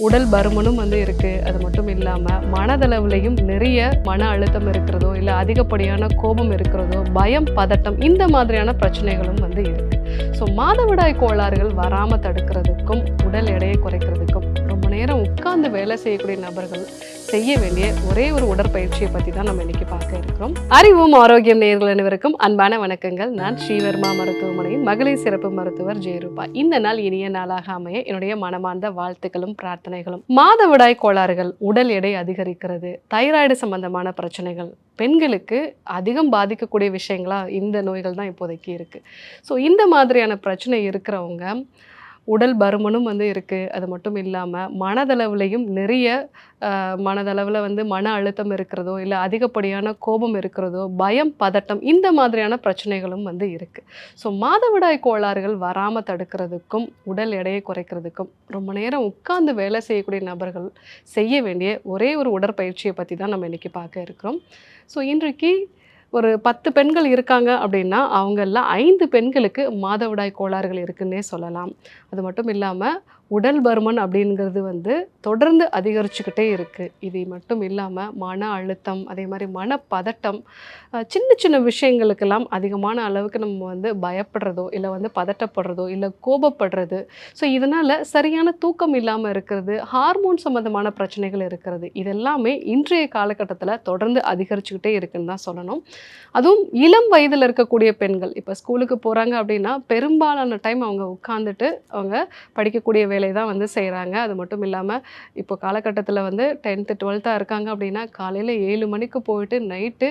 உடல் பருமனும் வந்து இருக்குது அது மட்டும் இல்லாமல் மனதளவுலையும் நிறைய மன அழுத்தம் இருக்கிறதோ இல்லை அதிகப்படியான கோபம் இருக்கிறதோ பயம் பதட்டம் இந்த மாதிரியான பிரச்சனைகளும் வந்து இருக்குது ஸோ மாதவிடாய் கோளாறுகள் வராமல் தடுக்கிறதுக்கும் உடல் எடையை குறைக்கிறதுக்கும் நேரம் உட்கார்ந்து வேலை செய்யக்கூடிய நபர்கள் செய்ய வேண்டிய ஒரே ஒரு உடற்பயிற்சியை பற்றி தான் நம்ம இன்னைக்கு பார்க்க இருக்கிறோம். அறிவும் ஆரோக்கியம் நேர்கள் அனைவருக்கும் அன்பான வணக்கங்கள். நான் ஸ்ரீவர்மா மருத்துவமனையின் மகளிர் சிறப்பு மருத்துவர் ஜெயரூபா. இந்த நாள் இனிய நாளாக அமைய என்னுடைய மனமார்ந்த வாழ்த்துக்களும் பிரார்த்தனைகளும். மாதவிடாய் கோளாறுகள் உடல் எடை அதிகரிக்கிறது தைராய்டு சம்பந்தமான பிரச்சனைகள் பெண்களுக்கு அதிகம் பாதிக்கக்கூடிய விஷயங்களா இந்த நோய்கள் தான் இப்போதைக்கு இருக்கு. ஸோ இந்த மாதிரியான பிரச்சனை இருக்கிறவங்க உடல் பருமனும் வந்து இருக்குது அது மட்டும் இல்லாமல் மனதளவுலையும் நிறைய மனதளவில் வந்து மன அழுத்தம் இருக்கிறதோ இல்லை அதிகப்படியான கோபம் இருக்கிறதோ பயம் பதட்டம் இந்த மாதிரியான பிரச்சனைகளும் வந்து இருக்குது ஸோ மாதவிடாய் கோளாறுகள் வராமல் தடுக்கிறதுக்கும் உடல் எடையை குறைக்கிறதுக்கும் ரொம்ப நேரம் உட்கார்ந்து வேலை செய்யக்கூடிய நபர்கள் செய்ய வேண்டிய ஒரே ஒரு உடற்பயிற்சியை பற்றி தான் நம்ம இன்றைக்கி பார்க்க இருக்கிறோம். ஸோ இன்றைக்கு ஒரு பத்து பெண்கள் இருக்காங்க அப்படின்னா அவங்கெல்லாம் ஐந்து பெண்களுக்கு மாதவிடாய் கோளாறுகள் இருக்குன்னே சொல்லலாம். அது மட்டும் இல்லாமல் உடல் பருமன் அப்படிங்கிறது வந்து தொடர்ந்து அதிகரிச்சுக்கிட்டே இருக்குது இது மட்டும் இல்லாமல் மன அழுத்தம் அதே மாதிரி மனப்பதட்டம் பதட்டம் சின்ன சின்ன விஷயங்களுக்கெல்லாம் அதிகமான அளவுக்கு நம்ம வந்து பயப்படுறதோ இல்லை வந்து பதட்டப்படுறதோ இல்லை கோபப்படுறது. ஸோ இதனால் சரியான தூக்கம் இல்லாமல் இருக்கிறது ஹார்மோன் சம்மந்தமான பிரச்சனைகள் இருக்கிறது இதெல்லாமே இன்றைய காலகட்டத்தில் தொடர்ந்து அதிகரிச்சுக்கிட்டே இருக்குன்னு தான் சொல்லணும். அதுவும் இளம் வயதில் இருக்கக்கூடிய பெண்கள் இப்போ ஸ்கூலுக்கு போகிறாங்க அப்படின்னா பெரும்பாலான டைம் அவங்க உட்காந்துட்டு அவங்க படிக்கக்கூடிய வேலை தான் வந்து செய்கிறாங்க அது மட்டும் இல்லாமல் இப்போ காலகட்டத்தில் வந்து டென்த்து டுவெல்த்தாக இருக்காங்க அப்படின்னா காலையில் ஏழு மணிக்கு போயிட்டு நைட்டு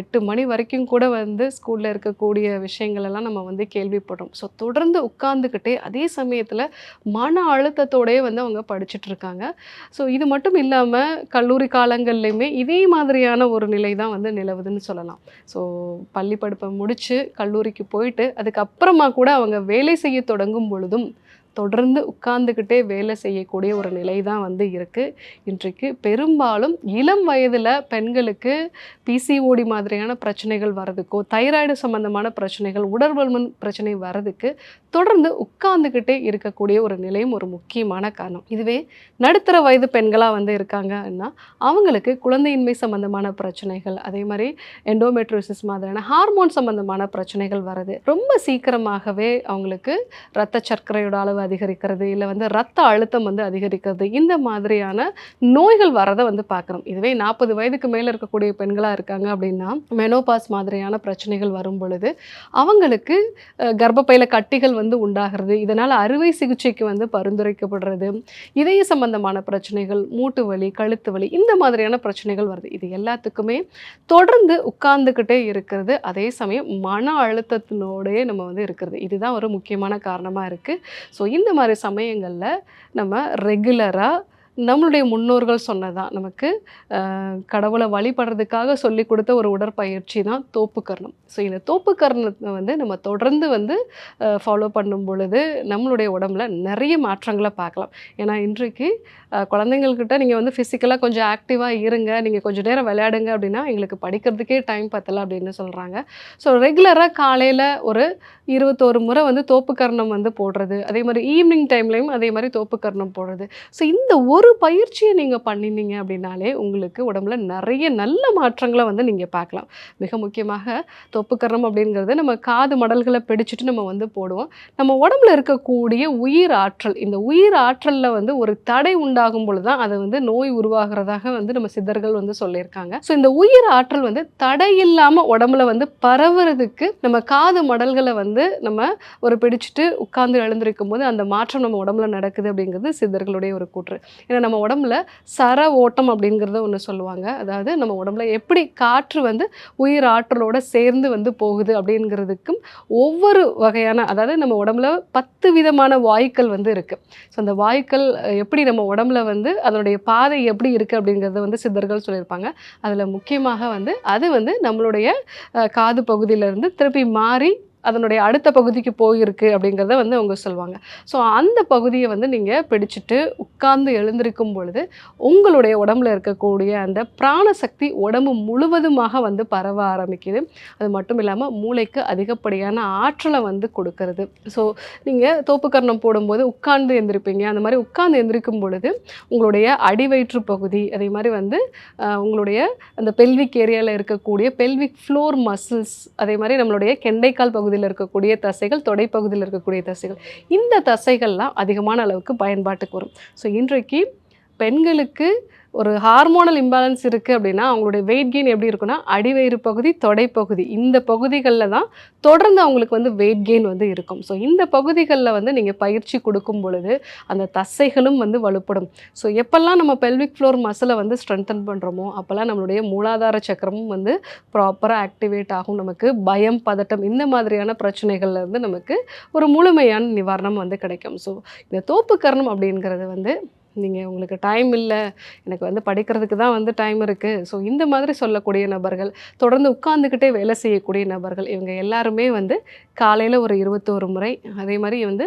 எட்டு மணி வரைக்கும் கூட வந்து ஸ்கூலில் இருக்கக்கூடிய விஷயங்களெல்லாம் நம்ம வந்து கேள்விப்படுறோம். ஸோ தொடர்ந்து உட்காந்துக்கிட்டே அதே சமயத்தில் மன அழுத்தத்தோடயே வந்து அவங்க படிச்சுட்ருக்காங்க ஸோ இது மட்டும் இல்லாமல் கல்லூரி காலங்கள்லையுமே இதே மாதிரியான ஒரு நிலை தான் வந்து நிலவுதுன்னு சொல்லலாம். ஸோ பள்ளி படிப்பை முடித்து கல்லூரிக்கு போயிட்டு அதுக்கப்புறமா கூட அவங்க வேலை செய்ய தொடங்கும் பொழுதும் தொடர்ந்து உட்கார்ந்துக்கிட்டே வேலை செய்யக்கூடிய ஒரு நிலை தான் வந்து இருக்குது இன்றைக்கு பெரும்பாலும் இளம் வயதில் பெண்களுக்கு பிசிஓடி மாதிரியான பிரச்சனைகள் வர்றதுக்கோ தைராய்டு சம்பந்தமான பிரச்சனைகள் உடற்பருமன் பிரச்சனை வர்றதுக்கு தொடர்ந்து உட்கார்ந்துக்கிட்டே இருக்கக்கூடிய ஒரு நிலையும் ஒரு முக்கியமான காரணம். இதுவே நடுத்தர வயது பெண்களாக வந்து இருக்காங்கன்னா அவங்களுக்கு குழந்தையின்மை சம்பந்தமான பிரச்சனைகள் அதே மாதிரி எண்டோமெட்ரோசிஸ் மாதிரியான ஹார்மோன் சம்பந்தமான பிரச்சனைகள் வரது ரொம்ப சீக்கிரமாகவே அவங்களுக்கு ரத்த சர்க்கரையோட அளவு அதிகரிக்கிறது இல்லை வந்து ரத்த அழுத்தம் வந்து அதிகரிக்கிறது இந்த மாதிரியான நோய்கள் வரதை வந்து பார்க்குறோம். இதுவே நாற்பது வயதுக்கு மேலே இருக்கக்கூடிய பெண்களாக இருக்காங்க அப்படின்னா மெனோபாஸ் மாதிரியான பிரச்சனைகள் வரும் பொழுது அவங்களுக்கு கர்ப்பப்பையில் கட்டிகள் வந்து உண்டாகிறது இதனால் அறுவை சிகிச்சைக்கு வந்து பரிந்துரைக்கப்படுறது இதய சம்பந்தமான பிரச்சனைகள் மூட்டு வலி கழுத்து வலி இந்த மாதிரியான பிரச்சனைகள் வருது. இது எல்லாத்துக்குமே தொடர்ந்து உட்கார்ந்துக்கிட்டே இருக்கிறது. அதே சமயம் மன அழுத்தத்தினோடய நம்ம வந்து இருக்கிறது. இதுதான் ஒரு முக்கியமான காரணமாக இருக்குது ஸோ இந்த மாதிரி சமயங்களில் நம்ம ரெகுலராக நம்மளுடைய முன்னோர்கள் சொன்னதான். நமக்கு கடவுளை வழிபடுறதுக்காக சொல்லி கொடுத்த ஒரு உடற்பயிற்சி தான் தோப்புக்கரணம். ஸோ இந்த தோப்புக்கரணத்தை வந்து நம்ம தொடர்ந்து வந்து ஃபாலோ பண்ணும் பொழுது நம்மளுடைய உடம்புல நிறைய மாற்றங்களை பார்க்கலாம். ஏன்னா இன்றைக்கு குழந்தைங்கள்கிட்ட நீங்கள் வந்து ஃபிசிக்கலாக கொஞ்சம் ஆக்டிவாக இருங்க. நீங்கள் கொஞ்சம் நேரம் விளையாடுங்க அப்படின்னா எங்களுக்கு படிக்கிறதுக்கே டைம் பத்தலை அப்படின்னு சொல்கிறாங்க ஸோ ரெகுலராக காலையில் ஒரு இருபத்தோரு முறை வந்து தோப்புக்கரணம் வந்து போடுறது. அதே மாதிரி ஈவினிங் டைம்லையும் அதே மாதிரி தோப்புக்கரணம் போடுறது. ஸோ இந்த ஒரு பயிற்சியை நீங்கள் பண்ணினீங்க அப்படின்னாலே உங்களுக்கு உடம்புல நிறைய நல்ல மாற்றங்களை வந்து நீங்கள் பார்க்கலாம். மிக முக்கியமாக தொப்புக்கரணம் அப்படிங்கிறது நம்ம காது மடல்களை பிடிச்சிட்டு நம்ம வந்து போடுவோம். நம்ம உடம்புல இருக்கக்கூடிய உயிர் ஆற்றல் இந்த உயிர் ஆற்றலில் வந்து ஒரு தடை உண்டா உண்டாகும் பொழுது தான் அது வந்து நோய் உருவாகிறதாக வந்து நம்ம சித்தர்கள் வந்து சொல்லியிருக்காங்க. ஸோ இந்த உயிர் ஆற்றல் வந்து தடை இல்லாமல் உடம்புல வந்து பரவுறதுக்கு நம்ம காது மடல்களை வந்து நம்ம ஒரு பிடிச்சிட்டு உட்கார்ந்து எழுந்திருக்கும் போது அந்த மாற்றம் நம்ம உடம்புல நடக்குது அப்படிங்கிறது சித்தர்களுடைய ஒரு கூற்று. ஏன்னா நம்ம உடம்புல சர ஓட்டம் அப்படிங்கிறத ஒன்று சொல்லுவாங்க. அதாவது நம்ம உடம்புல எப்படி காற்று வந்து உயிர் ஆற்றலோட சேர்ந்து வந்து போகுது அப்படிங்கிறதுக்கும் ஒவ்வொரு வகையான அதாவது நம்ம உடம்புல பத்து விதமான வாயுக்கள் வந்து இருக்குது ஸோ அந்த வாயுக்கள் எப்படி நம்ம உடம்புல வந்து அதனுடைய பாதை எப்படி இருக்குது அப்படிங்கிறத வந்து சித்தர்கள் சொல்லியிருப்பாங்க. அதில் முக்கியமாக வந்து அது வந்து நம்மளுடைய காது பகுதியிலேருந்து திருப்பி மாறி அதனுடைய அடுத்த பகுதிக்கு போயிருக்கு அப்படிங்கிறத வந்து அவங்க சொல்லுவாங்க. ஸோ அந்த பகுதியை வந்து நீங்கள் பிடிச்சிட்டு உட்கார்ந்து எழுந்திருக்கும் பொழுது உங்களுடைய உடம்புல இருக்கக்கூடிய அந்த பிராணசக்தி உடம்பு முழுவதுமாக வந்து பரவ ஆரம்பிக்குது. அது மட்டும் இல்லாமல் மூளைக்கு அதிகப்படியான ஆற்றலை வந்து கொடுக்கறது. ஸோ நீங்கள் தோப்புக்கரணம் போடும்போது உட்கார்ந்து எந்திருப்பீங்க. அந்த மாதிரி உட்கார்ந்து எந்திரிக்கும் பொழுது உங்களுடைய அடிவயிற்று பகுதி அதே மாதிரி வந்து உங்களுடைய அந்த பெல்விக் ஏரியாவில் இருக்கக்கூடிய பெல்விக் ஃப்ளோர் மசில்ஸ் அதே மாதிரி நம்மளுடைய கெண்டைக்கால் பகுதி பகுதியில் இருக்கக்கூடிய தசைகள் தொடைப்பகுதியில் இருக்கக்கூடிய தசைகள். இந்த தசைகள்லாம் அதிகமான அளவுக்கு பயன்பாட்டுக்கு வரும். ஸோ இன்றைக்கு பெண்களுக்கு ஒரு ஹார்மோனல் இம்பேலன்ஸ் இருக்குது அப்படின்னா அவங்களுடைய வெயிட் கெயின் எப்படி இருக்குன்னா அடிவயிறு பகுதி தொடைப்பகுதி இந்த பகுதிகளில் தான் தொடர்ந்து அவங்களுக்கு வந்து வெயிட் கெயின் வந்து இருக்கும். ஸோ இந்த பகுதிகளில் வந்து நீங்கள் பயிற்சி கொடுக்கும் பொழுது அந்த தசைகளும் வந்து வலுப்படும். ஸோ எப்போல்லாம் நம்ம பெல்விக் ஃப்ளோர் மசிலை வந்து ஸ்ட்ரென்தன் பண்ணுறோமோ அப்போல்லாம் நம்மளுடைய மூலாதார சக்கரமும் வந்து ப்ராப்பராக ஆக்டிவேட் ஆகும். நமக்கு பயம் பதட்டம் இந்த மாதிரியான பிரச்சனைகள்ல இருந்து நமக்கு ஒரு முழுமையான நிவாரணம் வந்து கிடைக்கும். ஸோ இந்த தோப்புக்கரணம் அப்படிங்கிறது வந்து நீங்கள் உங்களுக்கு டைம் இல்லை. எனக்கு வந்து படிக்கிறதுக்கு தான் வந்து டைம் இருக்குது ஸோ இந்த மாதிரி சொல்லக்கூடிய நபர்கள் தொடர்ந்து உட்காந்துக்கிட்டே வேலை செய்யக்கூடிய நபர்கள் இவங்க எல்லாருமே வந்து காலையில் ஒரு இருபத்தோரு முறை அதே மாதிரி வந்து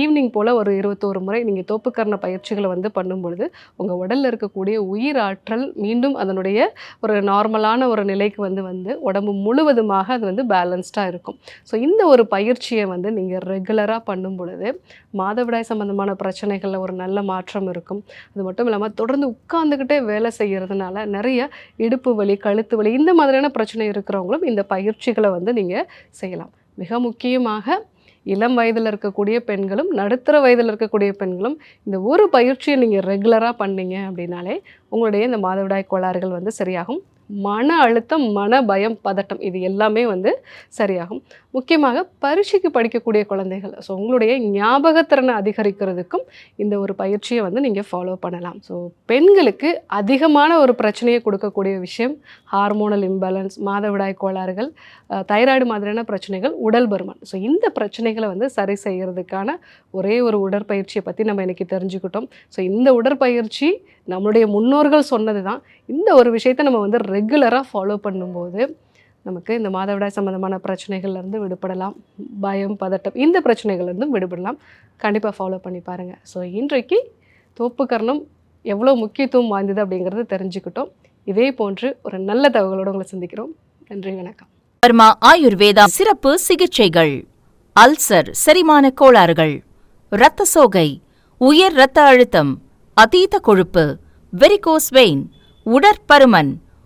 ஈவினிங் போல் ஒரு இருபத்தோரு முறை நீங்கள் தோப்புக்கரண பயிற்சிகளை வந்து பண்ணும் பொழுது உங்கள் உடலில் இருக்கக்கூடிய உயிர் ஆற்றல் மீண்டும் அதனுடைய ஒரு நார்மலான ஒரு நிலைக்கு வந்து வந்து உடம்பு முழுவதுமாக அது வந்து பேலன்ஸ்டாக இருக்கும். ஸோ இந்த ஒரு பயிற்சியை வந்து நீங்கள் ரெகுலராக பண்ணும் பொழுது மாதவிடாய் சம்மந்தமான பிரச்சனைகளில் ஒரு நல்ல மாற்றம் இருக்கும். அது மட்டும் இல்லாமல் தொடர்ந்து உட்காந்துக்கிட்டே வேலை செய்கிறதுனால நிறைய இடுப்பு வலி கழுத்து வலி இந்த மாதிரியான பிரச்சனை இருக்கிறவங்களும் இந்த பயிற்சிகளை வந்து நீங்கள் செய்யலாம். மிக முக்கியமாக இளம் வயதில் இருக்கக்கூடிய பெண்களும் நடுத்தர வயதில் இருக்கக்கூடிய பெண்களும் இந்த ஒரு பயிற்சியை நீங்கள் ரெகுலராக பண்ணீங்க அப்படின்னாலே உங்களுடைய இந்த மாதவிடாய் கோளாறுகள் வந்து சரியாகும். மன அழுத்தம் மன பயம் பதட்டம் இது எல்லாமே வந்து சரியாகும். முக்கியமாக பரீட்சைக்கு படிக்கக்கூடிய குழந்தைகள். ஸோ உங்களுடைய ஞாபகத்திறனை அதிகரிக்கிறதுக்கும் இந்த ஒரு பயிற்சியை வந்து நீங்கள் ஃபாலோ பண்ணலாம். ஸோ பெண்களுக்கு அதிகமான ஒரு பிரச்சனையை கொடுக்கக்கூடிய விஷயம் ஹார்மோனல் இம்பேலன்ஸ் மாதவிடாய் கோளாறுகள் தைராய்டு மாதிரியான பிரச்சனைகள் உடல் பருமன். ஸோ இந்த பிரச்சனைகளை வந்து சரி செய்கிறதுக்கான ஒரே ஒரு உடற்பயிற்சியை பற்றி நம்ம இன்றைக்கி தெரிஞ்சுக்கிட்டோம். ஸோ இந்த உடற்பயிற்சி நம்மளுடைய முன்னோர்கள் சொன்னது தான் இந்த ஒரு விஷயத்தை நம்ம வந்து ரெகுலராக ஃபாலோ பண்ணும்போது நமக்கு இந்த மாதவிடாய் சம்மந்தமான பிரச்சனைகள்லேருந்து விடுபடலாம். பயம் பதட்டம் இந்த பிரச்சனைகள்லேருந்தும் விடுபடலாம். கண்டிப்பாக ஃபாலோ பண்ணி பாருங்கள் ஸோ இன்றைக்கு தோப்புக்கரணம் எவ்வளோ முக்கியத்துவம் வாய்ந்தது அப்படிங்கிறத தெரிஞ்சுக்கிட்டோம். இதே போன்று ஒரு நல்ல தகவலோடு உங்களை சந்திக்கிறோம். நன்றி வணக்கம். வர்மா ஆயுர்வேதா சிறப்பு சிகிச்சைகள் அல்சர் செரிமான கோளாறுகள் இரத்த சோகை உயர் இரத்த அழுத்தம் அதீத கொழுப்பு வெரிகோஸ் வெயின் உடற்பருமன்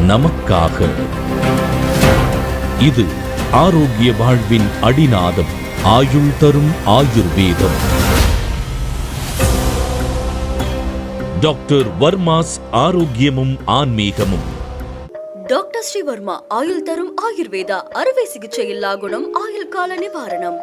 நமக்காக. இது ஆரோக்கிய வாழ்வின் அடிநாதம் ஆயுள் தரும் ஆயுர்வேதம். டாக்டர் வர்மாஸ் ஆரோக்கியமும் ஆன்மீகமும். டாக்டர் ஸ்ரீவர்மா ஆயுள் தரும் ஆயுர்வேதா அறுவை சிகிச்சை இல்லா குணம் ஆயுள் கால நிவாரணம்.